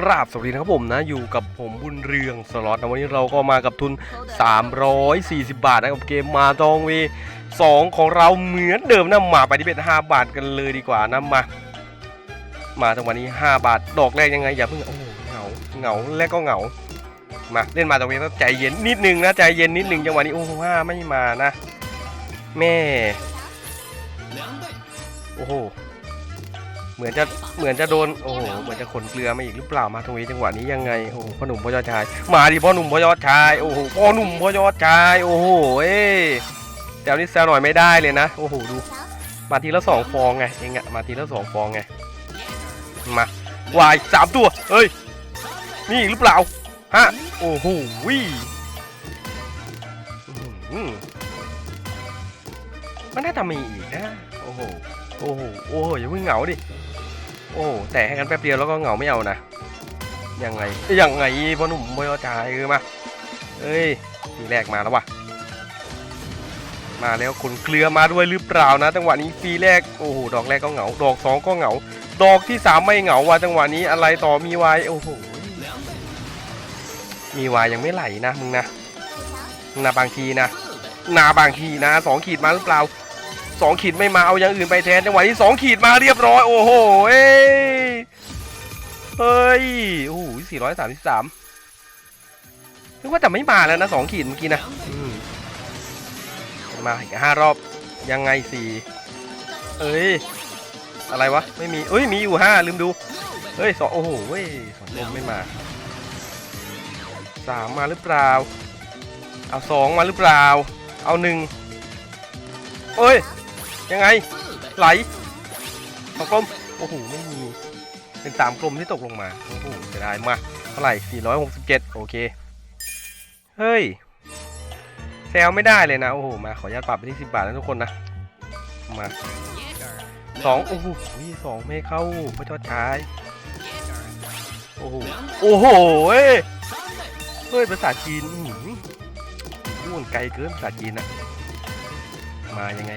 กราบสวัสดีนะครับผมนะอยู่กับผมบุญเรืองสล็อตนะวันนี้เราก็มากับทุน 340 บาทนะครับเกมมาตองเว2ของเราเหมือนเดิมนะมาไปที่เป็น5บาทกันเลยดีกว่านะมา มาจังหวะนี้ 5 บาทดอกแรกยังไงอย่าเพิ่งโอ้โหเหงาเหงาและก็เหงามาเล่นมาตรงนี้ต้องใจเย็นนิดนึงนะใจเย็นนิดนึงจังหวะนี้โอ้โหห้าไม่มานะ แม่โอ้โห เหมือนจะเหมือนจะโดนโอ้โหเหมือนจะขนเกลือมาอีกหรือเปล่ามาตรงนี้จังหวะนี้ยังไงโอ้โหพ่อหนุ่มพ่อยอดชาย มาดิพ่อหนุ่มพ่อยอดชายโอ้โหพ่อหนุ่มพ่อยอดชายโอ้โหเอ้แต่นี้แซวหน่อยไม่ได้เลยนะโอ้โหดูมาทีละสองฟองไงเองอะมาทีละสองฟองไงมาวายสามตัวเฮ้ยมีอีกหรือเปล่าฮะโอ้โหวิมันน่าจะมีอีกนะโอ้โหโอ้โหโอ้โหอย่าเพิ่งเหงาดิ โอ้แต่ให้กันแป๊บเดียวแล้วก็เหงาไม่เอานะยังไงยังไงพ่อหนุ่มพ่อยอดชายคือมาเอ้ยทีแรกมาแล้ววะมาแล้วขนเกลือมาด้วยหรือเปล่านะจังหวะนี้ฟรีแรกโอ้โหดอกแรกก็เหงา ดอกสองก็เหงา ดอกที่สามไม่เหงาว่ะจังหวะนี้อะไรต่อมีวายโอ้โหมีวายยังไม่ไหลนะมึงนะนะบางทีนะนาบางทีนะสองขีดมาหรือเปล่า สองขีดไม่มาเอาอย่างอื่นไปแทนจังหวะนี้สองขีดมาเรียบร้อย โอ้โหเอ้ยเฮ้ยโอ้โหสี่ร้อยสามสิบสามนึกว่าจะไม่มาแล้วนะสองขีดเมื่อกี้นะมมาอีกห้ารอบยังไงสี่เอ้ยอะไรวะไม่มีเอ้ยมีอยู่ห้าลืมดูเฮ้ยสองโอ้โหเว้ยสองลมไม่มาสามมาหรือเปล่า เอาสองมาหรือเปล่า เอาหนึ่งเอ้ย ยังไง ไหลสองกลมโอ้โหไม่มี เป็นสามกลมที่ตกลงมา โอ้โหเสียดายมา เท่าไหร่467 โอเค เฮ้ย แซวไม่ได้เลยนะ โอ้โห มาขออนุญาตปรับไปที่ 10 บาทนะทุกคนนะ มาสองโอ้โหสองไม่เข้าพระเจ้าชาย โอ้โห โอ้โห เฮ้ยเฮ้ยภาษาจีนอื้อหือพูดไกลเกินภาษาจีนนะมายังไง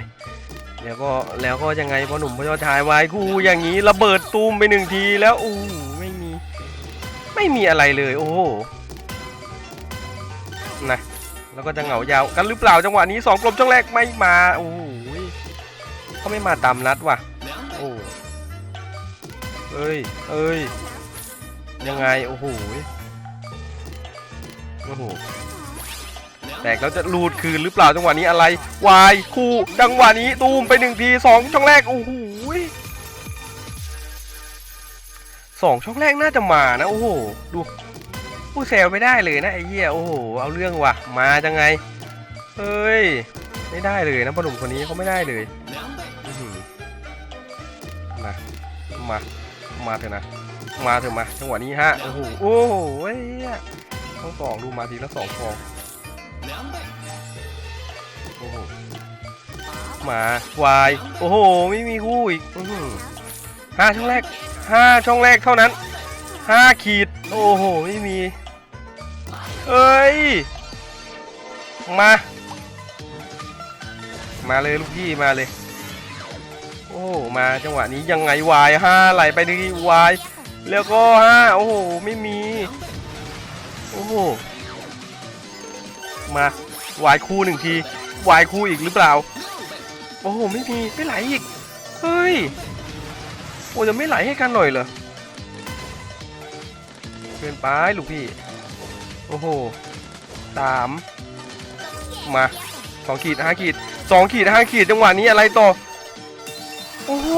แล้วก็แล้วก็ยังไงพอหนุ่มพระชายวายคู่อย่างนี้ระเบิดตูมไปหนึ่งทีแล้วโอ้ไม่มี ไม่มีอะไรเลยโอ้โหนะแล้วก็จะเหงายาวกันหรือเปล่าจังหวะนี้สองกลมช่องแรกไม่มาโอ้โหเขาไม่มาตามนัดว่ะโอ้เอ้ยเอ้ยยังไงโอ้โหโอ้โห แต่แล้วจะลูดคืนหรือเปล่าจังหวะนี้อะไร วายคู่จังหวะนี้ตูมไปหนึ่งทีสองช่องแรกโอ้โหสองช่องแรกน่าจะมานะโอ้โหดูผู้แซวไม่ได้เลยนะไอ้เหี้ยโอ้โหเอาเรื่องว่ะ มาจังไงเฮ้ยไม่ได้เลยนะพ่อหนุ่มคนนี้เขาไม่ได้เลยมามามาเถอะนะมาเถอะมาจังหวะนี้ฮะโอ้โหโอ้โหเฮ้ยทั้งสองดูมาทีละสองฟอง โอ้โหมาวาย โอ้โห ไม่มีคู่อีกห้าช่องแรกห้าช่องแรกเท่านั้นห้าขีด โอ้โห ไม่มี เอ้ย มา มาเลยลูกพี่มาเลย โอ้มาจังหวะนี้ยังไงวายห้าไหลไปดีวาย แล้วก็ห้าโอ้โห ไม่มี โอ้โห มาวายคู่หนึ่งทีวายคู่อีกหรือเปล่า โอ้โหไม่มีไม่ไหลอีก เฮ้ย โอ้จะไม่ไหลให้กันหน่อยเหรอเกินไปลูกพี่ โอ้โหสามมาสองขีดห้าขีดสองขีดห้าขีดจังหวะนี้อะไรต่อ โอ้โห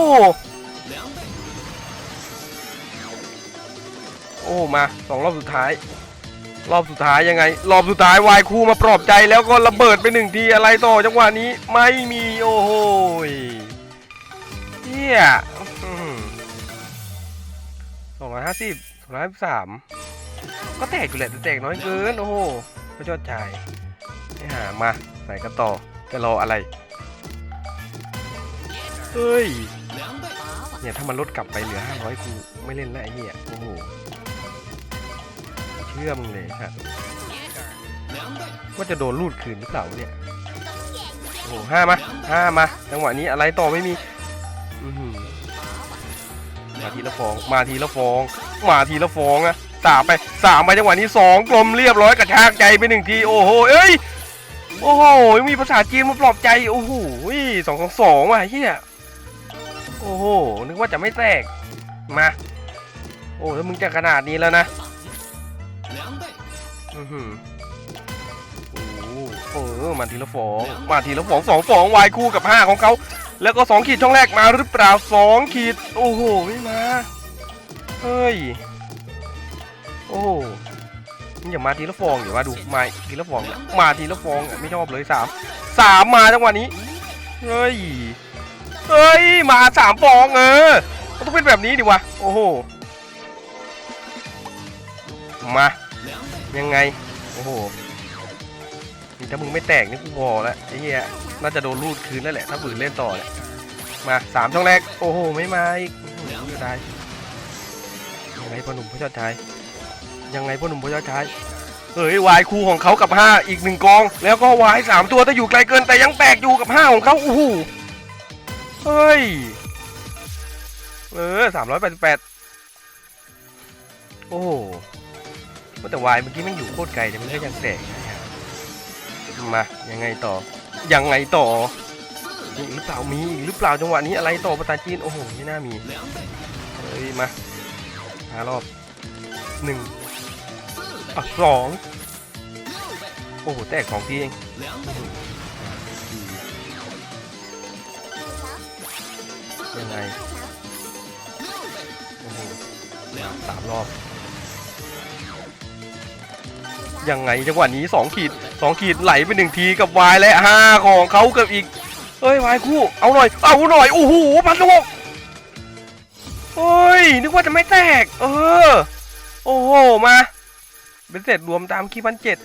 โอ้มาสองรอบสุดท้าย รอบสุดท้ายยังไง รอบสุดท้ายวายคู่มาปลอบใจแล้วก็ระเบิดไปหนึ่งทีอะไรต่อจังหวะนี้ไม่มีโอ้โหเฮียสองร้อยห้าสิบสองร้อยสามก็แตกอยู่แหละแต่แตกน้อยเกินโอ้โหพระเจ้าชายไม่หามาใส่กันต่อจะรออะไรเฮ้ยเนี่ยถ้ามันลดกลับไปเหลือ500กูไม่เล่นแล้วไอ้เนี่ยโอ้โห ชื่อมึงเลยครับว่าจะโดนลูดคืนหรือเปล่าเนี่ยโอ้โหห้ามาห้ามาจังหวะนี้อะไรต่อไม่มีอื้อหือมาทีละฟอง มาทีละฟอง มาทีละฟองนะสามไปสามไปจังหวะนี้สองกลมเรียบร้อยกระชากใจไปหนึ่งทีโอ้โหเอ้ยโอ้โหมีภาษาจีนมาปลอบใจโอ้โหสองสองสองว่ะเฮียโอ้โหนึกว่าจะไม่แตกมาโอ้แล้วมึงจะขนาดนี้แล้วนะ อือหือโอ้โหมาทีละฟอง มาทีละฟองสองฟองวายคู่กับห้าของเขา แล้วก็สองขีดช่องแรกมาหรือเปล่าสองขีด โอ้โหไม่มา เฮ้ย โอ้มึงอย่ามาทีละฟองอย่ามาดูมาทีละฟองมาทีละฟองไม่ชอบเลยสามสามมาจังหวะนี้ เฮ้ย เฮ้ย มาสามฟองเออมันต้องเป็นแบบนี้ดิวะ โอ้โห มา ยังไง โอ้โหนี่ถ้ามึงไม่แตกนี่กูบอกแล้วไอ้เหี้ยน่าจะโดนรูดคืนแล้วแหละ ถ้าฝืนเล่นต่อเนี่ยมาสามช่องแรก โอ้โห ไม่มาอีกอื้อหือเสียดายยังไงพ่อหนุ่มพ่อเจ้าชาย ยังไงพ่อหนุ่มพ่อเจ้าชายเฮ้ยวายคู่ของเขากับห้าอีกหนึ่งกอง แล้วก็วายสามตัวแต่อยู่ไกลเกินแต่ยังแตกอยู่กับห้าของเขาโอ้โหเฮ้ย เออสามร้อยแปดสิบแปดโอ้ แต่วายเมื่อกี้แมันอยู่โคตรไกลแต่มันก็ยังแตกมายังไงต่อ ยังไงต่อมีหรือเปล่ามีอีกหรือเปล่าจังหวะนี้อะไรต่อภาษาจีนโอ้โหไม่น่ามีเฮ้ยมาหารอบหนึ่งอะสองโอ้โหแตกของทีเองยังไงโอ้โหสามรอบ ยังไงจังหวะนี้สองขีดสองขีดไหลไปหนึ่งทีกับวายและห้าของเขากับอีกเอ้ยวายคู่เอาหน่อยเอาหน่อยโอ้โหพันหกเฮ้ยนึกว่าจะไม่แตก เออ โอ้โหมาเป็นเสร็จรวมตามคีพันเจ็ด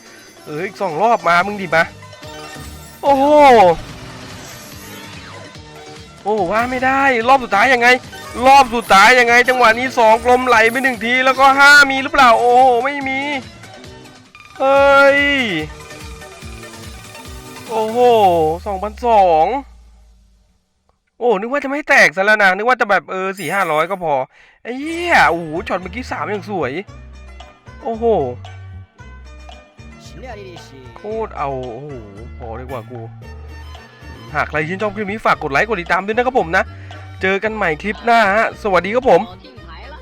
เอออีกสองรอบมามึงดิมาโอ้โหโอ้ว่าไม่ได้รอบสุดท้ายยังไง รอบสุดท้ายยังไง จังหวะนี้สองกลมไหลไปหนึ่งทีแล้วก็ห้ามีหรือเปล่า โอ้ไม่มี เฮ้ย โอ้โหสองพันสองโอ้ นึกว่าจะไม่แตกซะแล้วนะ นึกว่าจะแบบเออสี่ห้าร้อยก็พอ ไอ้เหี้ย โอ้โหช็อตเมื่อกี้สามอย่างสวย โอ้โหโคตรเอา โอ้โห พอดีกว่ากู หากใครชื่นชอบคลิปนี้ฝากกดไลค์ กดติดตามด้วยนะครับผมนะ เจอกันใหม่คลิปหน้าฮะ สวัสดีครับผม